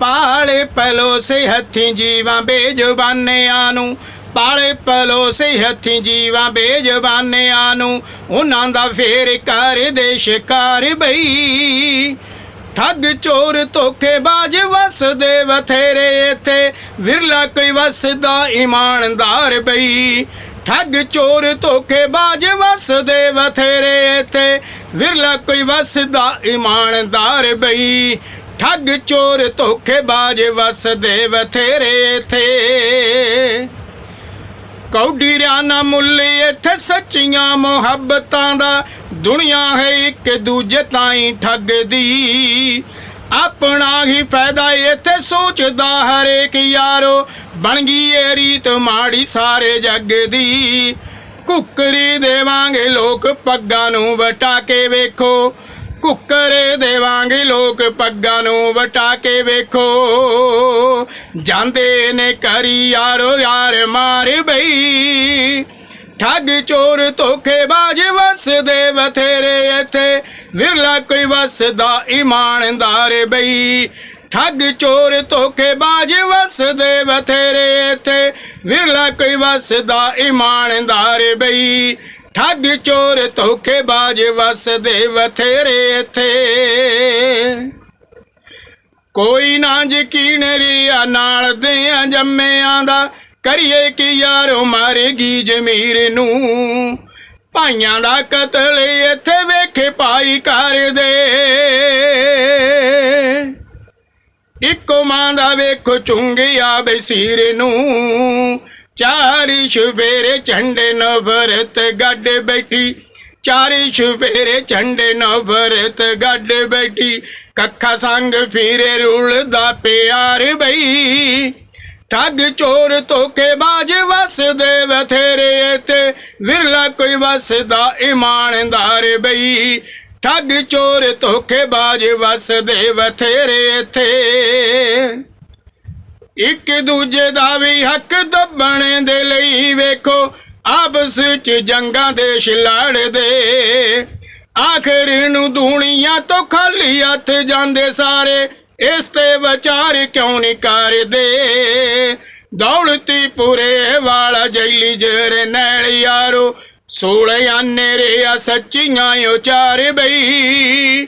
ਪਾਲੇ ਪਲੋਸੇ ਹੱਥੀਂ ਜੀਵਾਂ ਬੇਜ਼ੁਬਾਨਿਆਂ ਨੂੰ। ਪਾਲੇ ਪਲੋਸੇ ਹੱਥੀਂ ਜੀਵਾਂ ਬੇਜ਼ੁਬਾਨਿਆਂ ਨੂੰ। ਉਹਨਾਂ ਦਾ ਫੇਰ ਕਰ ਦੇ ਸ਼ਿਕਾਰ ਬਈ। ਠੱਗ ਚੋਰ ਧੋਖੇਬਾਜ਼ ਵਸਦੇ ਬਥੇਰੇ ਇੱਥੇ। ਵਿਰਲਾ ਕੋਈ ਵਸਦਾ ਇਮਾਨਦਾਰ ਬਈ। ਠੱਗ ਚੋਰ ਧੋਖੇਬਾਜ਼ ਵਸਦੇ ਬਥੇਰੇ ਇੱਥੇ। ਵਿਰਲਾ ਕੋਈ ਵਸਦਾ ਇਮਾਨਦਾਰ ਬਈ। ਠੱਗ ਚੋਰ ਧੋਖੇਬਾਜ਼ ਵਸਦੇ ਬਥੇਰੇ ਇੱਥੇ। ਕੌਡੀਰਿਆਂ ਨਾ ਮੁੱਲ ਇੱਥੇ ਸੱਚੀਆਂ ਮੁਹੱਬਤਾਂ ਦਾ ਦੁਨੀਆ ਹੈ ਇੱਕ ਦੂਜੇ ਤਾਈਂ ਠੱਗਦੀ। ਆਪਣਾ ਹੀ ਫਾਇਦਾ ਇੱਥੇ ਸੋਚਦਾ ਹਰੇਕ ਯਾਰੋ, ਬਣ ਗਈ ਏ ਰੀਤ ਮਾੜੀ ਸਾਰੇ ਜੱਗ ਦੀ ਕੁੱਕਰੀ ਦੇਵਾਂਗੇ ਲੋਕ ਪੱਗਾਂ ਨੂੰ ਵਟਾ ਕੇ ਵੇਖੋ ਕੁੱਕਰੇ ਦੇਵਾਂਗੇ ਲੋਕ ਪੱਗਾਂ ਨੂੰ ਵਟਾ ਕੇ ਵੇਖੋ। ਜਾਂਦੇ ਨੇ ਕਰੀ ਯਾਰੋ ਯਾਰ ਮਾਰ ਬਈ। ਠੱਗ ਚੋਰ ਧੋਖੇਬਾਜ਼ ਵਸਦੇ ਬਥੇਰੇ ਇੱਥੇ। ਵਿਰਲਾ ਕੋਈ ਵਸਦਾ, ਇਮਾਨਦਾਰ ਬਈ। ਠੱਗ ਚੋਰ ਧੋਖੇਬਾਜ਼ ਵਸਦੇ ਬਥੇਰੇ ਇੱਥੇ। ਵਿਰਲਾ ਕੋਈ ਵਸਦਾ, ਇਮਾਨਦਾਰ ਬਈ। ਠੱਗ ਚੋਰ ਧੋਖੇਬਾਜ਼ ਵਸਦੇ ਬਥੇਰੇ ਇੱਥੇ। ਕੋਈ ਨਾ ਯਕੀਨ ਰਿਆ ਨਾਲ ਦੇ ਜੰਮਿਆਂ ਦਾ। ਕਰੀਏ ਕਿ ਯਾਰੋ ਮਾਰੇਗੀ ਜ਼ਮੀਰ ਨੂੰ। ਭਾਈਆਂ ਦਾ ਕਤਲ ਇੱਥੇ ਵੇਖੇ ਭਾਈ ਕਰਦੇ ਇੱਕੋ ਮਾਂ ਦਾ ਵੇਖੋ ਚੁੰਗਿਆ ਬਸੀਰ ਨੂੰ। ਚਾਰੀ ਸ਼ੁਬੇਰੇ ਝੰਡੇ ਨਵਰਤ ਗੱਡ ਬੈਠੀ। ਚਾਰੀ ਸ਼ੁਬੇਰੇ ਝੰਡੇ ਨਵਰਤ ਗੱਡ ਬੈਠੀ। ਕੱਖਾ ਸੰਗ ਫੀਰੇ ਰੁਲਦਾ ਪਿਆਰ ਬਈ। ਠੱਗ ਚੋਰ ਧੋਖੇਬਾਜ਼ ਵਸਦੇ ਬਥੇਰੇ ਤੇ ਵਿਰਲਾ ਕੋਈ ਵਸਦਾ, ਇਮਾਨਦਾਰ ਬਈ। ਠੱਗ ਚੋਰ ਧੋਖੇਬਾਜ਼ ਵਸਦੇ ਬਥੇਰੇ ਤੇ ਇੱਕ ਦੂਜੇ ਦਾ ਵੀ ਹੱਕ ਦੱਬਣ ਦੇ ਲਈ ਵੇਖੋ, ਆਪਸ ਵਿੱਚ ਜੰਗਾਂ ਦੇਸ਼ ਲੜਦੇ ਆਖਰ ਨੂੰ ਦੁਨੀਆ ਤੋਂ ਖਾਲੀ ਹੱਥ ਜਾਂਦੇ ਸਾਰੇ, ਇਸ ਤੇ ਵਿਚਾਰ ਕਿਉਂ ਨਹੀਂ ਕਰਦੇ? ਦੌਲਤੀ ਪੂਰੇ ਵਾਲਾ ਜੈਲੀ ਜਰ ਨੈਲ ਯਾਰੋ ਸੋਹਣਿਆ ਨੇਰੇ ਸੱਚੀਆਂ ਉਚਾਰ ਬਈ।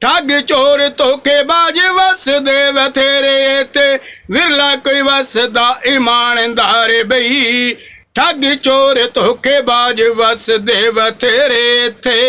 ਠੱਗ ਚੋਰ ਧੋਖੇਬਾਜ਼ ਵਸਦੇ ਬਥੇਰੇ ਤੇ ਵਿਰਲਾ ਕੋਈ ਵਸਦਾ ਇਮਾਨਦਾਰ ਬਈ। ਠੱਗ ਚੋਰ ਧੋਖੇਬਾਜ਼ ਵਸਦੇ ਬਥੇਰੇ ਤੇ